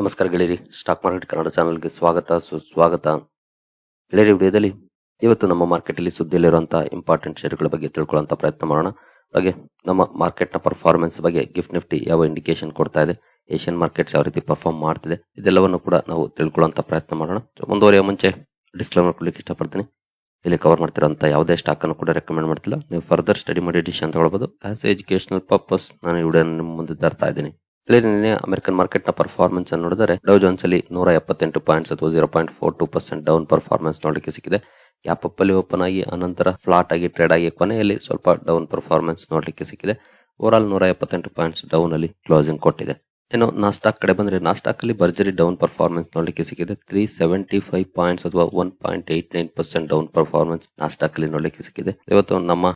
ನಮಸ್ಕಾರ ಗೆಳೆಯರಿ. Stock market Kannada ಚಾನಲ್ಗೆ ಸ್ವಾಗತ ಸುಸ್ವಾಗತ. ಗೆಳೆಯರಿ ವಿಡಿಯೋದಲ್ಲಿ ಇವತ್ತು ನಮ್ಮ ಮಾರ್ಕೆಟ್ ಅಲ್ಲಿ ಸುದ್ದಿಯಲ್ಲಿರುವಂತಹ ಇಂಪಾರ್ಟೆಂಟ್ ಶೇರ್ಗಳ ಬಗ್ಗೆ ತಿಳ್ಕೊಳ್ಳುವಂತ ಪ್ರಯತ್ನ ಮಾಡೋಣ. ಹಾಗೆ ನಮ್ಮ ಮಾರ್ಕೆಟ್ನ ಪರ್ಫಾರ್ಮೆನ್ಸ್ ಬಗ್ಗೆ ಗಿಫ್ಟ್ ನಿಫ್ಟಿ ಯಾವ ಇಂಡಿಕೇಶನ್ ಕೊಡ್ತಾ ಇದೆ ಏಷ್ಯನ್ ಮಾರ್ಕೆಟ್ಸ್ ಯಾವ ರೀತಿ ಪರ್ಫಾರ್ಮ್ ಮಾಡ್ತಿದೆ ಇದೆಲ್ಲವನ್ನು ಕೂಡ ನಾವು ತಿಳ್ಕೊಳ್ಳುವಂತ ಪ್ರಯತ್ನ ಮಾಡೋಣ. So, ಮುಂದುವರಿಯುವ ಮುಂಚೆ ಡಿಸ್ಕ್ಲೇಮರ್ ಕೊಡ್ಲಿಕ್ಕೆ ಇಷ್ಟಪಡ್ತೀನಿ. ಇಲ್ಲಿ ಕವರ್ ಮಾಡ್ತಿರೋಂಥ ಯಾವುದೇ ಸ್ಟಾಕ್ ಅನ್ನು ಕೂಡ ರೆಕಮೆಂಡ್ ಮಾಡ್ತಿಲ್ಲ. ನೀವು ಫರ್ದರ್ ಸ್ಟಡಿ ಮಾಡಿ ಡಿಸಿಷನ್ ತಗೊಳ್ಬಹುದು ಆಸ್ ಎಜುಕೇಶನಲ್ ಪರ್ಪಸ್ ನಾನು ವಿಡಿಯೋ ಮುಂದೆ ತರ್ತಾ ಇದ್ದೀನಿ. ಇಲ್ಲಿ ನಿನ್ನೆ ಅಮೆರಿಕನ್ ಮಾರ್ಕೆಟ್ನ ಪರ್ಫಾರ್ಮೆನ್ಸ್ ಅನ್ನು ನೋಡಿದರೆ ಡೌ ಜೋನ್ಸ್ ಅಲ್ಲಿ ನೂರ ಎಪ್ಪತ್ತೆಂಟು ಪಾಯಿಂಟ್ಸ್ ಅಥವಾ zero point four two percent down performance ನೋಡಲಿಕ್ಕೆ ಸಿಕ್ಕಿದೆ. ಗ್ಯಾಪ್ ಅಪ್ ಅಲ್ಲಿ ಓಪನ್ ಆಗಿ, ಅನಂತರ ಫ್ಲಾಟ್ ಆಗಿ ಟ್ರೇಡ್ ಆಗಿ ಕೊನೆಯಲ್ಲಿ ಸ್ವಲ್ಪ ಡೌನ್ ಪರ್ಫಾರ್ಮೆನ್ಸ್ ನೋಡಲಿಕ್ಕೆ ಸಿಕ್ಕಿದೆ. ಓವರ್ ಆಲ್ ನೂರ ಎಪ್ಪತ್ತೆಂಟು ಪಾಯಿಂಟ್ಸ್ ಡೌನ್ ಅಲ್ಲಿ ಕ್ಲೋಸಿಂಗ್ ಕೊಟ್ಟಿದೆ. ಇನ್ನು ನಾಸ್ಟಾಕ್ ಕಡೆ ಬಂದ್ರೆ ನಾಸ್ಟಾಕ್ ಅಲ್ಲಿ ಭರ್ಜರಿ ಡೌನ್ ಪರ್ಫಾರ್ಮೆನ್ಸ್ ನೋಡಲಿಕ್ಕೆ ಸಿಕ್ಕಿದೆ. ತ್ರೀ ಸೆವೆಂಟಿ ಫೈವ್ ಪಾಯಿಂಟ್ಸ್ ಅಥವಾ one point eight nine percent down performance Nasdaq ಅಲ್ಲಿ ನೋಡಲಿಕ್ಕೆ ಸಿಕ್ಕಿದೆ. ಇವತ್ತು ನಮ್ಮ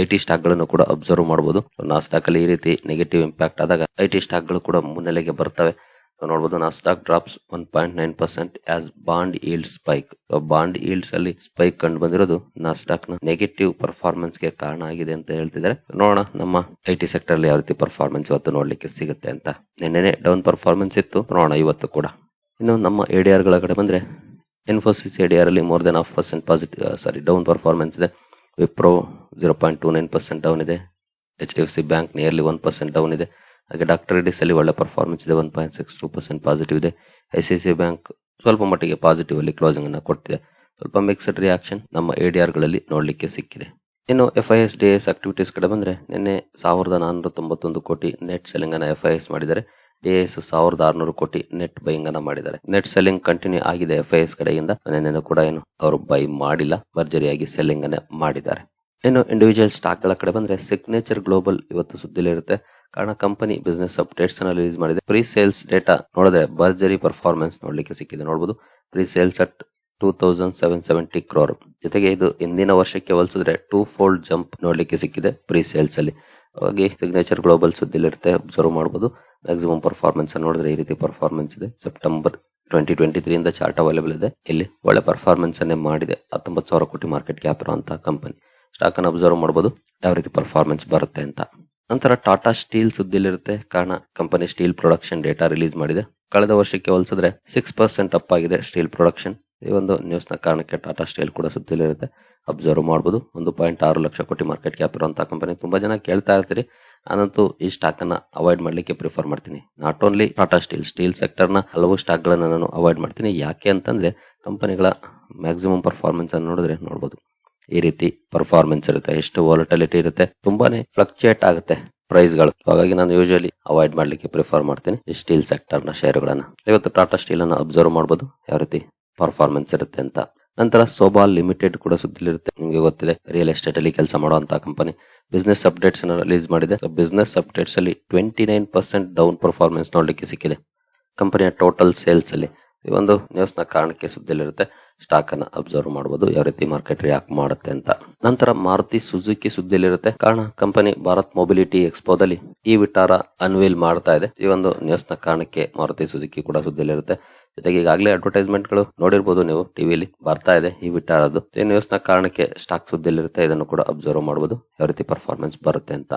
ಐ ಟಿ ಸ್ಟಾಕ್ಗಳನ್ನು ಕೂಡ ಅಬ್ಸರ್ವ್ ಮಾಡಬಹುದು ನಾಸ್ಟಾಕ್ ಅಲ್ಲಿ ಈ ರೀತಿ ನೆಗೆಟಿವ್ ಇಂಪ್ಯಾಕ್ಟ್ ಆದಾಗ ಐ ಟಿ ಸ್ಟಾಕ್ಗಳು ಕೂಡ ಮುನ್ನೆಲೆಗೆ ಬರ್ತವೆ. ನೋಡಬಹುದು Nasdaq drops one point nine percent as bond yield spike bond yields ಅಲ್ಲಿ ಸ್ಪೈಕ್ ಕಂಡು ಬಂದಿರೋದು ನಾಸ್ಟಾಕ್ನ ನೆಗೆಟಿವ್ ಪರ್ಫಾರ್ಮೆನ್ಸ್ಗೆ ಕಾರಣ ಆಗಿದೆ ಅಂತ ಹೇಳ್ತಿದ್ದಾರೆ. ನೋಡೋಣ ನಮ್ಮ ಐ ಟಿ ಸೆಕ್ಟರ್ ಅಲ್ಲಿ ಯಾವ ರೀತಿ ಪರ್ಫಾರ್ಮೆನ್ಸ್ ಇವತ್ತು ನೋಡ್ಲಿಕ್ಕೆ ಸಿಗುತ್ತೆ ಅಂತ. ನಿನ್ನೆ ಡೌನ್ ಪರ್ಫಾರ್ಮೆನ್ಸ್ ಇತ್ತು. ನೋಡೋಣ ಇವತ್ತು ಕೂಡ. ಇನ್ನು ನಮ್ಮ ಎಡಿಆರ್ಗಳ ಕಡೆ ಬಂದ್ರೆ ಇನ್ಫೋಸಿಸ್ ಎಡಿಆರ್ ಅಲ್ಲಿ more than half percent positive sorry down performance ಇದೆ. Wipro zero point two nine percent down ಇದೆ. H D F C bank nearly one percent down ಇದೆ. ಹಾಗೆ ಡಾಕ್ಟರ್ ರೆಡ್ಡಿಸ್ ಅಲ್ಲಿ ಒಳ್ಳೆ ಪರ್ಫಾರ್ಮೆನ್ಸ್ ಇದೆ. One point six two percent positive ಇದೆ. I C C bank ಸ್ವಲ್ಪ ಮಟ್ಟಿಗೆ ಪಾಸಿಟಿವ್ ಅಲ್ಲಿ ಕ್ಲೋಸಿಂಗ್ ಅನ್ನು ಕೊಟ್ಟಿದೆ. ಸ್ವಲ್ಪ ಮಿಕ್ಸ್ಡ್ ರಿಯಾಕ್ಷನ್ ನಮ್ಮ ಎಡಿಆರ್ಗಳಲ್ಲಿ ನೋಡಲಿಕ್ಕೆ ಸಿಕ್ಕಿದೆ. ಇನ್ನು F I S D S activities ಕಡೆ ಬಂದರೆ ನಿನ್ನೆ ಸಾವಿರದ ನಾನ್ನೂರ ತೊಂಬತ್ತೊಂದು ಕೋಟಿ ನೆಟ್ ಸೆಲ್ಲಿಂಗ್ ಅನ್ನ ಎಫ್ ಐ ಎಸ್ ಮಾಡಿದ್ದಾರೆ. ಡಿ ಎಸ್ ಸಾವಿರದ ಆರ್ನೂರು ಕೋಟಿ ನೆಟ್ ಬೈಯಿಂಗ್ ಅನ್ನ ಮಾಡಿದ್ದಾರೆ. ನೆಟ್ ಸೆಲ್ಲಿಂಗ್ ಕಂಟಿನ್ಯೂ ಆಗಿದೆ ಎಫ್ ಐ ಎಸ್ ಕಡೆಯಿಂದ. ನೆನ್ನೆ ಕೂಡ ಏನು ಅವರು ಬೈ ಮಾಡಿಲ್ಲ. ಭರ್ಜರಿಯಾಗಿ ಸೆಲ್ಲಿಂಗ್ ಅನ್ನ ಮಾಡಿದ್ದಾರೆ. ಇನ್ನು ಇಂಡಿವಿಜುವಲ್ ಸ್ಟಾಕ್ಗಳ ಕಡೆ ಬಂದ್ರೆ ಸಿಗ್ನೇಚರ್ ಗ್ಲೋಬಲ್ ಇವತ್ತು ಸುದ್ದಿಲಿರುತ್ತೆ ಕಾರಣ ಕಂಪನಿ ಬಿಸ್ನೆಸ್ ಅಪ್ಡೇಟ್ಸ್ ಅನ್ನ ರಿಲೀಸ್ ಮಾಡಿದೆ. ಪ್ರೀ ಸೇಲ್ಸ್ ಡೇಟಾ ನೋಡಿದ್ರೆ ಭರ್ಜರಿ ಪರ್ಫಾರ್ಮೆನ್ಸ್ ನೋಡ್ಲಿಕ್ಕೆ ಸಿಕ್ಕಿದೆ. ನೋಡಬಹುದು pre sales at two thousand seven seventy crore ಜೊತೆಗೆ ಇದು ಇಂದಿನ ವರ್ಷಕ್ಕೆ ಹೋಲಿಸಿದ್ರೆ ಟೂ ಫೋಲ್ಡ್ ಜಂಪ್ ನೋಡ್ಲಿಕ್ಕೆ ಸಿಕ್ಕಿದೆ ಪ್ರೀ ಸೇಲ್ಸ್ ಅಲ್ಲಿ. ಹಾಗಾಗಿ ಸಿಗ್ನೇಚರ್ ಗ್ಲೋಬಲ್ ಸುದ್ದಿಲಿರುತ್ತೆ ಅಬ್ಸರ್ವ್ ಮಾಡಬಹುದು ಮ್ಯಾಕ್ಸಿಮಮ್ ಪರ್ಫಾರ್ಮೆನ್ಸ್ ನೋಡಿದ್ರೆ ಈ ರೀತಿ ಪರ್ಫಾರ್ಮೆನ್ಸ್ ಇದೆ. ಸೆಪ್ಟೆಂಬರ್ ಟ್ವೆಂಟಿ ಟ್ವೆಂಟಿ ತ್ರೀ ಇಂದ ಚಾರ್ಟ್ ಅವೈಲೇಬಲ್ ಇದೆ. ಇಲ್ಲಿ ಒಳ್ಳೆ ಪರ್ಫಾರ್ಮೆನ್ಸ್ ಅನ್ನೇ ಮಾಡಿದೆ. ಹತ್ತೊಂಬತ್ತು ಸಾವಿರ ಕೋಟಿ ಮಾರ್ಕೆಟ್ ಕ್ಯಾಪ್ ಅಂತ ಕಂಪನಿ ಸ್ಟಾಕ್ ಅನ್ನು ಅಬ್ಸರ್ವ್ ಮಾಡಬಹುದು ಯಾವ ರೀತಿ ಪರ್ಫಾರ್ಮೆನ್ಸ್ ಬರುತ್ತೆ ಅಂತ. ನಂತರ ಟಾಟಾ ಸ್ಟೀಲ್ ಸುದ್ದಿಲಿರುತ್ತೆ ಕಾರಣ company steel production data release ಮಾಡಿದೆ. ಕಳೆದ ವರ್ಷಕ್ಕೆ ಹೋಲಿಸಿದ್ರೆ ಸಿಕ್ಸ್ ಪರ್ಸೆಂಟ್ ಅಪ್ ಆಗಿದೆ ಸ್ಟೀಲ್ ಪ್ರೊಡಕ್ಷನ್ ಈ ಒಂದು ನ್ಯೂಸ್ನ ಕಾರಣಕ್ಕೆ ಟಾಟಾ ಸ್ಟೀಲ್ ಕೂಡ ಸುದ್ದಿಲಿರುತ್ತೆ ಅಬ್ಸರ್ವ್ ಮಾಡಬಹುದು ಒಂದು ಪಾಯಿಂಟ್ ಆರು ಲಕ್ಷ ಕೋಟಿ ಮಾರ್ಕೆಟ್ ಕ್ಯಾಪ್ ಇರುವಂತಹ ಕಂಪನಿ ತುಂಬಾ ಜನ ಕೇಳ್ತಾ ಇರ್ತೀರಿ. ನಾನಂತೂ ಈ ಸ್ಟಾಕ್ ಅನ್ನ ಅವಾಯ್ಡ್ ಮಾಡ್ಲಿಕ್ಕೆ ಪ್ರಿಫರ್ ಮಾಡ್ತೀನಿ. Not only Tata steel steel ಸೆಕ್ಟರ್ನ ಹಲವು ಸ್ಟಾಕ್ ಗಳನ್ನ ನಾನು ಅವಾಯ್ಡ್ ಮಾಡ್ತೀನಿ. ಯಾಕೆ ಅಂತಂದ್ರೆ ಕಂಪನಿಗಳ ಮ್ಯಾಕ್ಸಿಮಮ್ ಪರ್ಫಾರ್ಮೆನ್ಸ್ ಅನ್ನು ನೋಡಿದ್ರೆ ನೋಡಬಹುದು ಈ ರೀತಿ ಪರ್ಫಾರ್ಮೆನ್ಸ್ ಇರುತ್ತೆ, ಎಷ್ಟು ವಾಲಟಿಲಿಟಿ ಇರುತ್ತೆ, ತುಂಬಾನೇ ಫ್ಲಕ್ಚುಯೇಟ್ ಆಗುತ್ತೆ ಪ್ರೈಸ್ಗಳು. ಹಾಗಾಗಿ ನಾನು ಯೂಶಲಿ ಅವಾಯ್ಡ್ ಮಾಡ್ಲಿಕ್ಕೆ ಪ್ರಿಫರ್ ಮಾಡ್ತೀನಿ ಈ ಸ್ಟೀಲ್ ಸೆಕ್ಟರ್ನ ಶೇರುಗಳನ್ನ ಇವತ್ತು ಟಾಟಾ ಸ್ಟೀಲ್ ಅನ್ನ ಅಬ್ಸರ್ವ್ ಮಾಡಬಹುದು ಯಾವ ರೀತಿ ಪರ್ಫಾರ್ಮೆನ್ಸ್ ಇರುತ್ತೆ ಅಂತ. ನಂತರ ಸೋಬಾಲ್ ಲಿಮಿಟೆಡ್ ಕೂಡ ಸುದ್ದಿಲಿರುತ್ತೆ. ನಿಮಗೆ ಗೊತ್ತಿದೆ ರಿಯಲ್ ಎಸ್ಟೇಟ್ ಅಲ್ಲಿ ಕೆಲಸ ಮಾಡುವಂತಹ ಕಂಪನಿ ಬಿಸ್ನೆಸ್ ಅಪ್ಡೇಟ್ಸ್ ರಿಲೀಸ್ ಮಾಡಿದೆ. ಬಿಸ್ನೆಸ್ ಅಪ್ಡೇಟ್ಸ್ ಅಲ್ಲಿ twenty nine percent down performance ನೋಡಲಿಕ್ಕೆ ಸಿಕ್ಕಿದೆ. ಕಂಪನಿಯ ಟೋಟಲ್ ಸೇಲ್ಸ್ ಅಲ್ಲಿ ಈ ಒಂದು ನ್ಯೂಸ್ನ ಕಾರಣಕ್ಕೆ ಸುದ್ದಿಲಿರುತ್ತೆ. ಸ್ಟಾಕ್ ಅನ್ನ ಅಬ್ಸರ್ವ್ ಮಾಡಬಹುದು ಯಾವ ರೀತಿ ಮಾರ್ಕೆಟ್ ರಿಯಾಕ್ಟ್ ಮಾಡುತ್ತೆ ಅಂತ. ನಂತರ ಮಾರುತಿ ಸುಜುಕಿ ಸುದ್ದಿಲಿರುತ್ತೆ. ಕಾರಣ ಕಂಪನಿ ಭಾರತ್ ಮೊಬಿಲಿಟಿ ಎಕ್ಸ್ಪೋದಲ್ಲಿ ಈ ವಿಟಾರ ಅನ್ವೀಲ್ ಮಾಡ್ತಾ ಇದೆ. ಈ ಒಂದು ನ್ಯೂಸ್ನ ಕಾರಣಕ್ಕೆ ಮಾರುತಿ ಸುಜುಕಿ ಕೂಡ ಸುದ್ದಿಲಿರುತ್ತೆ. ಜೊತೆಗೆ ಈಗಾಗಲೇ ಅಡ್ವರ್ಟೈಸ್ಮೆಂಟ್ಗಳು ನೋಡಿರ್ಬೋದು ನೀವು ಟಿವಿಲಿ ಬರ್ತಾ ಇದೆ, ಈ ವಿಚಾರದ್ದು ಈ ನ್ಯೂಸ್ನ ಕಾರಣಕ್ಕೆ ಸ್ಟಾಕ್ ಸುದ್ದಿಲಿರುತ್ತೆ ಇದನ್ನು ಕೂಡ ಅಬ್ಸರ್ವ್ ಮಾಡಬಹುದು ಯಾವ ರೀತಿ ಪರ್ಫಾರ್ಮೆನ್ಸ್ ಬರುತ್ತೆ ಅಂತ.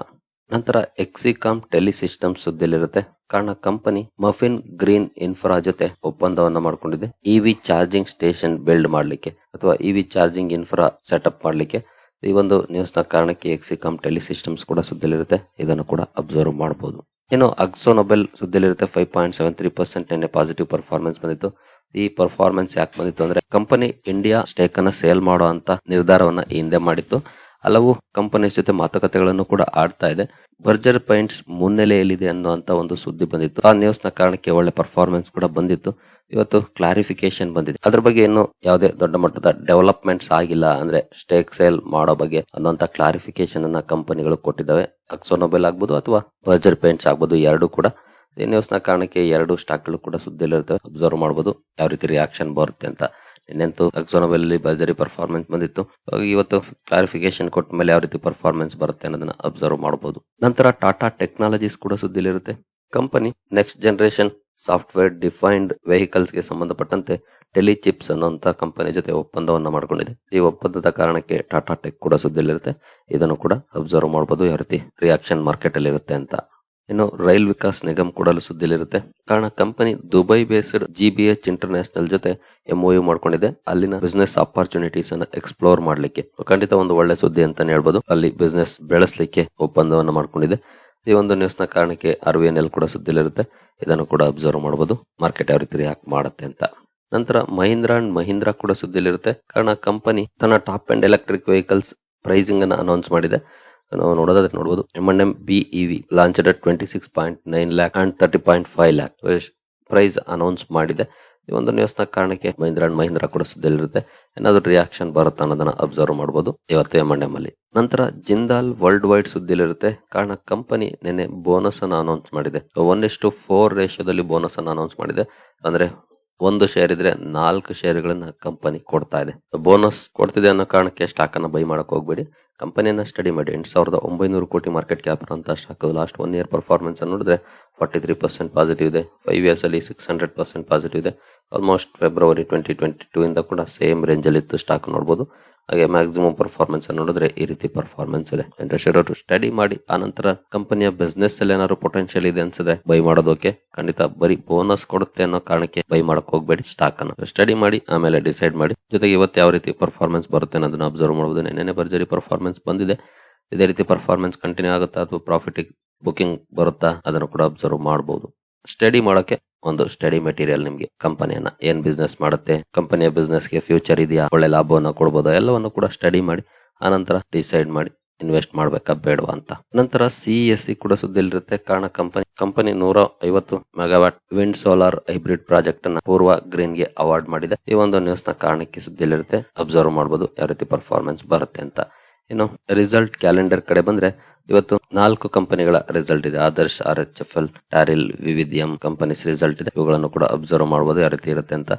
ನಂತರ ಎಕ್ಸಿಕಾಮ್ ಟೆಲಿ ಸಿಸ್ಟಮ್ ಸುದ್ದಿಲಿರುತ್ತೆ ಕಾರಣ ಕಂಪನಿ ಮಫಿನ್ ಗ್ರೀನ್ ಇನ್ಫ್ರಾ ಜೊತೆ ಒಪ್ಪಂದವನ್ನ ಮಾಡಿಕೊಂಡಿದೆ. ಇವಿ ಚಾರ್ಜಿಂಗ್ ಸ್ಟೇಷನ್ ಬಿಲ್ಡ್ ಮಾಡಲಿಕ್ಕೆ ಅಥವಾ ಇವಿ ಚಾರ್ಜಿಂಗ್ ಇನ್ಫ್ರಾ ಸೆಟಪ್ ಮಾಡಲಿಕ್ಕೆ. ಈ ಒಂದು ನ್ಯೂಸ್ನ ಕಾರಣಕ್ಕೆ ಎಕ್ಸಿಕಾಮ್ ಟೆಲಿ ಸಿಸ್ಟಮ್ಸ್ ಕೂಡ ಸುದ್ದಿಲಿರುತ್ತೆ ಇದನ್ನು ಕೂಡ ಅಬ್ಸರ್ವ್ ಮಾಡಬಹುದು ಇನ್ನು Akzo Nobel ಸುದ್ದಿಯಲ್ಲಿರುತ್ತೆ five point seven three percent ನಿನ್ನೆ ಪಾಸಿಟಿವ್ ಪರ್ಫಾರ್ಮೆನ್ಸ್ ಬಂದಿತ್ತು. ಈ ಪರ್ಫಾರ್ಮೆನ್ಸ್ ಯಾಕೆ ಬಂದಿತ್ತು ಅಂದ್ರೆ ಕಂಪನಿ ಇಂಡಿಯಾ ಸ್ಟೇಕ್ ಅನ್ನ ಸೇಲ್ ಮಾಡೋ ಅಂತ ನಿರ್ಧಾರವನ್ನ ಈ ಹಿಂದೆ ಮಾಡಿತ್ತು. ಹಲವು ಕಂಪನೀಸ್ ಜೊತೆ ಮಾತುಕತೆಗಳನ್ನು ಕೂಡ ಆಡ್ತಾ ಇದೆ. ಬರ್ಜರ್ ಪೈಂಟ್ಸ್ ಮುನ್ನೆಲೆಯಲ್ಲಿದೆ ಅನ್ನುವಂತ ಒಂದು ಸುದ್ದಿ ಬಂದಿತ್ತು. ಆ ನ್ಯೂಸ್ನ ಕಾರಣಕ್ಕೆ ಒಳ್ಳೆ ಪರ್ಫಾರ್ಮೆನ್ಸ್ ಕೂಡ ಬಂದಿತ್ತು. ಇವತ್ತು ಕ್ಲಾರಿಫಿಕೇಶನ್ ಬಂದಿದೆ. ಅದ್ರ ಬಗ್ಗೆ ಇನ್ನು ಯಾವುದೇ ದೊಡ್ಡ ಮಟ್ಟದ ಡೆವಲಪ್ಮೆಂಟ್ಸ್ ಆಗಿಲ್ಲ ಅಂದ್ರೆ ಸ್ಟೇಕ್ ಸೇಲ್ ಮಾಡೋ ಬಗ್ಗೆ ಅನ್ನುವಂತ ಕ್ಲಾರಿಫಿಕೇಶನ್ ಅನ್ನ ಕಂಪನಿಗಳು ಕೊಟ್ಟಿದ್ದಾವೆ. ಅಕ್ಸೋನೊಬೆಲ್ ಆಗ್ಬೋದು ಅಥವಾ ಬರ್ಜರ್ ಪೇಂಟ್ಸ್ ಆಗ್ಬೋದು ಎರಡು ಕೂಡ. ಈ ನ್ಯೂಸ್ನ ಕಾರಣಕ್ಕೆ ಎರಡು ಸ್ಟಾಕ್ಗಳು ಕೂಡ ಸುದ್ದಿಯಲ್ಲಿರುತ್ತವೆ. ಅಬ್ಸರ್ವ್ ಮಾಡಬಹುದು ಯಾವ ರೀತಿ ರಿಯಾಕ್ಷನ್ ಬರುತ್ತೆ ಅಂತ. ನಿನ್ನೆಂತೂ ಎಕ್ಸಾಮಲ್ಲಿ ಭರ್ಜರಿ ಪರ್ಫಾರ್ಮೆನ್ಸ್ ಬಂದಿತ್ತು. ಇವತ್ತು ಕ್ಲಾರಿಫಿಕೇಶನ್ ಕೊಟ್ಟ ಮೇಲೆ ಯಾವ ರೀತಿ ಪರ್ಫಾರ್ಮೆನ್ಸ್ ಬರುತ್ತೆ ಅನ್ನೋದನ್ನ ಅಬ್ಸರ್ವ್ ಮಾಡಬಹುದು ನಂತರ ಟಾಟಾ ಟೆಕ್ನಾಲಜೀಸ್ ಕೂಡ ಸುದ್ದಿಲಿರುತ್ತೆ. Company next generation software defined ವೆಹಿಕಲ್ಸ್ಗೆ ಸಂಬಂಧಪಟ್ಟಂತೆ ಟೆಲಿ ಚಿಪ್ಸ್ ಅನ್ನುವಂತ ಕಂಪನಿ ಜೊತೆ ಒಪ್ಪಂದವನ್ನ ಮಾಡಿಕೊಂಡಿದೆ. ಈ ಒಪ್ಪಂದದ ಕಾರಣಕ್ಕೆ ಟಾಟಾ ಟೆಕ್ ಕೂಡ ಸುದ್ದಿಲಿರುತ್ತೆ. ಇದನ್ನು ಕೂಡ ಅಬ್ಸರ್ವ್ ಮಾಡಬಹುದು ಯಾವ ರೀತಿ ರಿಯಾಕ್ಷನ್ ಮಾರ್ಕೆಟ್ ಅಲ್ಲಿ ಇರುತ್ತೆ ಅಂತ. ಇನ್ನು ರೈಲ್ ವಿಕಾಸ್ ನಿಗಮ್ ಕೂಡ ಸುದ್ದಿಲಿರುತ್ತೆ ಕಾರಣ company Dubai based GBH international ಜೊತೆ ಎಂಒಯು ಮಾಡ್ಕೊಂಡಿದೆ. ಅಲ್ಲಿನ ಬಿಸ್ನೆಸ್ ಅಪರ್ಚುನಿಟೀಸ್ ಅನ್ನ ಎಕ್ಸ್ಪ್ಲೋರ್ ಮಾಡ್ಲಿಕ್ಕೆ. ಖಂಡಿತ ಒಂದು ಒಳ್ಳೆ ಸುದ್ದಿ ಅಂತಾನೆ ಹೇಳ್ಬೋದು. ಅಲ್ಲಿ ಬಿಸ್ನೆಸ್ ಬೆಳೆಸಲಿಕ್ಕೆ ಒಪ್ಪಂದವನ್ನು ಮಾಡ್ಕೊಂಡಿದೆ. ಈ ಒಂದು ನ್ಯೂಸ್ನ ಕಾರಣಕ್ಕೆ ಆರ್ ವಿ ಎನ್ ಎಲ್ ಕೂಡ ಸುದ್ದಿಲಿರುತ್ತೆ ಇದನ್ನು ಕೂಡ ಅಬ್ಸರ್ವ್ ಮಾಡಬಹುದು ಮಾರ್ಕೆಟ್ ಯಾವ ರೀತಿ ರಿಯಾಕ್ಟ್ ಮಾಡುತ್ತೆ ಅಂತ. ನಂತರ ಮಹೀಂದ್ರ ಅಂಡ್ ಮಹೀಂದ್ರ ಕೂಡ ಸುದ್ದಿಲಿರುತ್ತೆ ಕಾರಣ ಕಂಪನಿ ತನ್ನ top and electric vehicles pricing ಅನ್ನು ಅನೌನ್ಸ್ ಮಾಡಿದೆ. ನಾವು ನೋಡೋದಾದ್ರೆ ನೋಡಬಹುದು M and M B EV launch at twenty six point nine lakh and thirty point five lakh price announce ಮಾಡಿದೆ. ಈ ಒಂದು ನ್ಯೂಸ್ನ ಕಾರಣಕ್ಕೆ ಮಹೀಂದ್ರ ಅಂಡ್ ಮಹೀಂದ್ರ ಕೂಡ ಸುದ್ದಿಲಿರುತ್ತೆ ಏನಾದ್ರೂ ರಿಯಾಕ್ಷನ್ ಬರುತ್ತಾ ಅನ್ನೋದನ್ನ ಅಬ್ಸರ್ವ್ ಮಾಡಬಹುದು ಇವತ್ತು ಎಂ ಅಂಡ್ ಎಂ ಅಲ್ಲಿ. ನಂತರ ಜಿಂದಾಲ್ ವರ್ಲ್ಡ್ ವೈಡ್ ಸುದ್ದಿಲಿರುತ್ತೆ ಕಾರಣ ಕಂಪನಿ ನಿನ್ನೆ ಬೋನಸ್ ಅನ್ನು ಅನೌನ್ಸ್ ಮಾಡಿದೆ. ಒನ್ ಇಷ್ಟು ಫೋರ್ ರೇಷಿಯೋದಲ್ಲಿ ಬೋನಸ್ ಅನ್ನು ಅನೌನ್ಸ್ ಮಾಡಿದೆ. ಅಂದ್ರೆ ಒಂದು ಶೇರ್ ಇದ್ರೆ ನಾಲ್ಕು ಶೇರ್ಗಳನ್ನ ಕಂಪನಿ ಕೊಡ್ತಾ ಇದೆ. ಬೋನಸ್ ಕೊಡ್ತಿದೆ ಅನ್ನೋ ಕಾರಣಕ್ಕೆ ಸ್ಟಾಕ್ ಅನ್ನ ಬೈ ಮಾಡಕ್ ಹೋಗ್ಬೇಡಿ. ಕಂಪನಿಯನ್ನ ಸ್ಟಡಿ ಮಾಡಿ ಎಂಟು ಸಾವಿರದ ಒಂಬೈನೂರು ಕೋಟಿ ಮಾರ್ಕೆಟ್ ಕ್ಯಾಪ್ ಅಂತ stock last one year performance ನೋಡಿದ್ರೆ ಫಾರ್ಟಿ ತ್ರೀ ಪರ್ಸೆಂಟ್ ಪಾಸಿಟಿವ್ ಇದೆ. ಫೈವ್ ಇಯರ್ಸ್ ಅಲ್ಲಿ ಸಿಕ್ಸ್ ಹಂಡ್ರೆಡ್ ಪರ್ಸೆಂಟ್ ಪಾಸಿಟಿವ್ ಇದೆ. Almost February twenty twenty two ಇಂದ ಕೂಡ ಸೇಮ್ ರೇಂಜ್ ಅಲ್ಲಿ ಇತ್ತು ಸ್ಟಾಕ್ ನೋಡಬಹುದು ಹಾಗೆ ಮ್ಯಾಕ್ಸಿಮಮ್ ಪರ್ಫಾರ್ಮೆನ್ಸ್ ನೋಡಿದ್ರೆ ಈ ರೀತಿ ಪರ್ಫಾರ್ಮೆನ್ಸ್ ಇದೆ. ಇಂಟ್ರೆಸ್ಟ್ ಸ್ಟಡಿ ಮಾಡಿ ಆನಂತರ ಕಂಪನಿಯ ಬಿಸ್ನೆಸ್ ಅಲ್ಲಿ ಏನಾದ್ರು ಪೊಟೆನ್ಶಿಯಲ್ ಇದೆ ಅನ್ಸಿದ್ರೆ ಬೈ ಮಾಡೋದಕ್ಕೆ ಖಂಡಿತ ಬರೀ ಬೋನಸ್ ಕೊಡುತ್ತೆ ಅನ್ನೋ ಕಾರಣಕ್ಕೆ ಬೈ ಮಾಡಕ್ ಹೋಗ್ಬೇಡಿ ಸ್ಟಾಕ್ ಅನ್ನು. ಸ್ಟಡಿ ಮಾಡಿ, ಆಮೇಲೆ ಡಿಸೈಡ್ ಮಾಡಿ. ಜೊತೆಗೆ ಇವತ್ತು ಯಾವ ರೀತಿ ಪರ್ಫಾರ್ಮೆನ್ಸ್ ಬರುತ್ತೆ ಅನ್ನೋದನ್ನ ಅಬ್ಸರ್ವ್ ಮಾಡಬಹುದು ನೆನೆ ಭರ್ಜರಿ ಪರ್ಫಾರ್ಮೆನ್ಸ್ ಬಂದಿದೆ. ಇದೇ ರೀತಿ ಪರ್ಫಾರ್ಮೆನ್ಸ್ ಕಂಟಿನ್ಯೂ ಆಗುತ್ತಾ ಅಥವಾ ಪ್ರಾಫಿಟ್ ಬುಕಿಂಗ್ ಬರುತ್ತಾ ಅದನ್ನು ಕೂಡ ಅಬ್ಸರ್ವ್ ಮಾಡಬಹುದು ಸ್ಟಡಿ ಮಾಡೋಕೆ ಒಂದು ಸ್ಟಡಿ ಮೆಟೀರಿಯಲ್ ನಿಮಗೆ ಕಂಪನಿಯನ್ನ ಏನ್ ಬಿಸ್ನೆಸ್ ಮಾಡುತ್ತೆ ಕಂಪನಿಯ ಬಿಸ್ನೆಸ್ಗೆ ಫ್ಯೂಚರ್ ಇದೆಯಾ, ಒಳ್ಳೆ ಲಾಭವನ್ನ ಕೊಡಬಹುದು ಎಲ್ಲವನ್ನು ಕೂಡ ಸ್ಟಡಿ ಮಾಡಿ, ಆನಂತರ ಡಿಸೈಡ್ ಮಾಡಿ ಇನ್ವೆಸ್ಟ್ ಮಾಡ್ಬೇಕಾ ಬೇಡವಾ ಅಂತ. ನಂತರ ಸಿ ಎಸ್ ಸಿ ಕೂಡ ಸುದ್ದಿಲಿರುತ್ತೆ ಕಾರಣ ಕಂಪನಿ ಕಂಪನಿ ನೂರ ಐವತ್ತು megawatt wind solar hybrid project ಅನ್ನ ಪೂರ್ವ ಗ್ರೀನ್ಗೆ ಅವಾರ್ಡ್ ಮಾಡಿದೆ. ಈ ಒಂದು ನ್ಯೂಸ್ನ ಕಾರಣಕ್ಕೆ ಸುದ್ದಿಲಿರುತ್ತೆ ಅಬ್ಸರ್ವ್ ಮಾಡಬಹುದು ಯಾವ ರೀತಿ ಪರ್ಫಾರ್ಮೆನ್ಸ್ ಬರುತ್ತೆ ಅಂತ. ಇನ್ನು ರಿಸಲ್ಟ್ ಕ್ಯಾಲೆಂಡರ್ ಕಡೆ ಬಂದ್ರೆ ಇವತ್ತು ನಾಲ್ಕು ಕಂಪನಿಗಳ ರಿಸಲ್ಟ್ ಇದೆ. Adarsh R H F L ಟ್ಯಾರಿಲ್ ವಿವಿಧಿಯಂ ಕಂಪನೀಸ್ ರಿಸಲ್ಟ್ ಇದೆ. ಇವುಗಳನ್ನು ಕೂಡ ಅಬ್ಸರ್ವ್ ಮಾಡಬಹುದು ಯಾವ ರೀತಿ ಇರುತ್ತೆ ಅಂತ.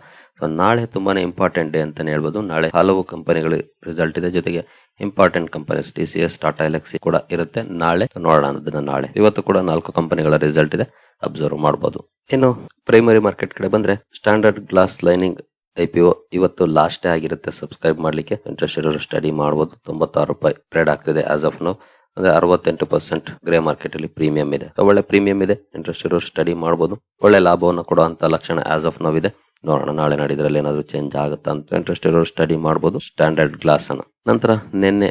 ನಾಳೆ ತುಂಬಾನೇ ಇಂಪಾರ್ಟೆಂಟ್ ಡೇ ಅಂತಾನೆ ಹೇಳ್ಬೋದು. ನಾಳೆ ಹಲವು ಕಂಪನಿಗಳು ರಿಸಲ್ಟ್ ಇದೆ. ಜೊತೆಗೆ important companies T C S Tata Elxsi ಕೂಡ ಇರುತ್ತೆ. ನಾಳೆ ನೋಡೋಣ, ಅದನ್ನ ನಾಳೆ. ಇವತ್ತು ಕೂಡ ನಾಲ್ಕು ಕಂಪನಿಗಳ ರಿಸಲ್ಟ್ ಇದೆ. ಅಬ್ಸರ್ವ್ ಮಾಡಬಹುದು ಇನ್ನು ಪ್ರೈಮರಿ ಮಾರ್ಕೆಟ್ ಕಡೆ ಬಂದ್ರೆ standard glass lining I P O ಇವತ್ತು ಲಾಸ್ಟ್ ಡೇ ಆಗಿರುತ್ತೆ. ಸಬ್ಸ್ಕ್ರೈಬ್ ಮಾಡ್ಲಿಕ್ಕೆ ಇಂಟ್ರೆಸ್ಟ್ ಇರೋರು ಸ್ಟಡಿ ಮಾಡಬಹುದು ತೊಂಬತ್ತಾರು ರೂಪಾಯಿ ಟ್ರೇಡ್ ಆಗ್ತಿದೆ ಆಸ್ ಆಫ್ ನೋ ಅಂದ್ರೆ ಅರವತ್ತೆಂಟು ಪರ್ಸೆಂಟ್ ಗ್ರೇ ಮಾರ್ಕೆಟ್ ಅಲ್ಲಿ ಪ್ರೀಮಿಯಂ ಇದೆ. ಒಳ್ಳೆ ಪ್ರೀಮಿಯಂ ಇದೆ. ಇಂಟ್ರೆಸ್ಟ್ ಇರೋರು ಸ್ಟಡಿ ಮಾಡಬಹುದು ಒಳ್ಳೆ ಲಾಭವನ್ನು ಕೊಡುವಂತ ಲಕ್ಷಣ ಆಸ್ ಆಫ್ ನೋ ಇದೆ. ನೋಡೋಣ, ನಾಳೆ ನಾಡಿದ್ರಲ್ಲಿ ಏನಾದ್ರು ಚೇಂಜ್ ಆಗುತ್ತಾ ಅಂತ ಇಂಟ್ರೆಸ್ಟ್ ಇರೋರು ಸ್ಟಡಿ ಮಾಡಬಹುದು ಸ್ಟ್ಯಾಂಡರ್ಡ್ ಗ್ಲಾಸ್ ಅನ್ನ. ನಂತರ ನಿನ್ನೆ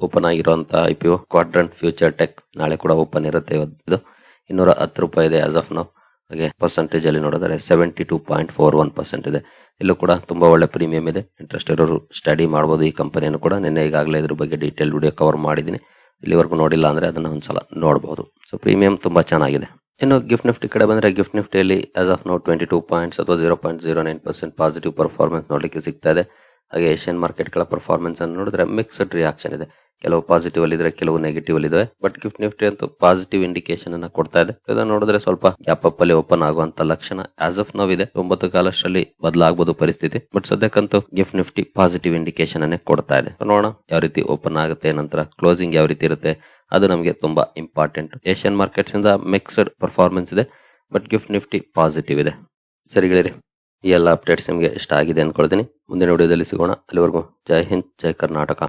ಓಪನ್ ಆಗಿರುವಂತ I P O quadrant future tech ನಾಳೆ ಕೂಡ ಓಪನ್ ಇರುತ್ತೆ ಇವತ್ತು. ಇನ್ನೂರ ಹತ್ತು ರೂಪಾಯಿ ಇದೆ ಆಸ್ ಆಫ್ ನೋ ಹಾಗೆ ಪರ್ಸೆಂಟೇಜ್ ಅಲ್ಲಿ ನೋಡಿದ್ರೆ seventy two point four one percent ಇದೆ. ಇಲ್ಲೂ ಕೂಡ ತುಂಬಾ ಒಳ್ಳೆ ಪ್ರೀಮಿಯಂ ಇದೆ. ಇಂಟ್ರೆಸ್ಟ್ ಇರೋರು ಸ್ಟಡಿ ಮಾಡಬಹುದು ಈ ಕಂಪನಿಯನ್ನು ಕೂಡ. ನಿನ್ನೆ ಈಗಾಗಲೇ ಇದ್ರ ಬಗ್ಗೆ ಡೀಟೇಲ್ ವಿಡಿಯೋ ಕವರ್ ಮಾಡಿದ್ದೀನಿ. ಇಲ್ಲಿವರೆಗೂ ನೋಡಿಲ್ಲ ಅಂದ್ರೆ ಅದನ್ನ ಒಂದ್ಸಲ ನೋಡಬಹುದು ಸೊ ಪ್ರೀಮಿಯಂ ತುಂಬಾ ಚೆನ್ನಾಗಿದೆ. ಇನ್ನು ಗಿಫ್ಟ್ ನಿಫ್ಟಿ ಕಡೆ ಬಂದ್ರೆ gift ನಿಫ್ಟಿಯಲ್ಲಿ as of now twenty two points ಅಥವಾ zero point zero nine percent positive performance ನೋಡಲಿಕ್ಕೆ ಸಿಗ್ತಾ ಇದೆ. ಹಾಗೆ ಏಷ್ಯನ್ ಮಾರ್ಕೆಟ್ಗಳ ಪರ್ಫಾರ್ಮೆನ್ಸ್ ಅನ್ನು ನೋಡಿದ್ರೆ ಮಿಕ್ಸ್ಡ್ ರಿಯಾಕ್ಷನ್ ಇದೆ. ಕೆಲವು ಪಾಸಿಟಿವ್ ಅಲ್ಲಿ ಇದ್ರೆ, ಕೆಲವು ನೆಗೆಟಿವ್ ಅಲ್ಲಿ ಇದಾವೆ ಬಟ್ ಗಿಫ್ಟ್ ನಿಫ್ಟಿ ಅಂತೂ ಪಾಸಿಟಿವ್ ಇಂಡಿಕೇಶನ್ ಅನ್ನ ಕೊಡ್ತಾ ಇದೆ. ಇದನ್ನ ನೋಡಿದ್ರೆ ಸ್ವಲ್ಪ ಗ್ಯಾಪ್ ಅಪ್ ಅಲ್ಲಿ ಓಪನ್ ಆಗುವಂತ ಲಕ್ಷಣ ಆಸ್ ಆಫ್ ನೋವ್ ಇದೆ. ಒಂಬತ್ತು ಕಾಲಷ್ಟರಲ್ಲಿ ಬದಲಾಗಬಹುದು ಪರಿಸ್ಥಿತಿ. ಬಟ್ ಸದ್ಯಕ್ಕಂತೂ ಗಿಫ್ಟ್ ನಿಫ್ಟಿ ಪಾಸಿಟಿವ್ ಇಂಡಿಕೇಶನ್ ಅನ್ನೇ ಕೊಡ್ತಾ ಇದೆ. ನೋಡೋಣ ಯಾವ ರೀತಿ ಓಪನ್ ಆಗುತ್ತೆ, ನಂತರ ಕ್ಲೋಸಿಂಗ್ ಯಾವ ರೀತಿ ಇರುತ್ತೆ. ಅದು ನಮಗೆ ತುಂಬಾ ಇಂಪಾರ್ಟೆಂಟ್ ಏಷ್ಯನ್ ಮಾರ್ಕೆಟ್ಸ್ ಇಂದ ಮಿಕ್ಸ್ಡ್ ಪರ್ಫಾರ್ಮೆನ್ಸ್ ಇದೆ. ಬಟ್ ಗಿಫ್ಟ್ ನಿಫ್ಟಿ ಪಾಸಿಟಿವ್ ಇದೆ. ಸರಿಗಳಿರಿ ಈ ಎಲ್ಲ ಅಪ್ಡೇಟ್ಸ್ ನಿಮಗೆ ಇಷ್ಟ ಆಗಿದೆ ಅನ್ಕೊಳ್ತೀನಿ. ಮುಂದಿನ ವಿಡಿಯೋದಲ್ಲಿ ಸಿಗೋಣ. ಅಲ್ಲಿವರೆಗೂ ಜೈ ಹಿಂದ್, ಜೈ ಕರ್ನಾಟಕ.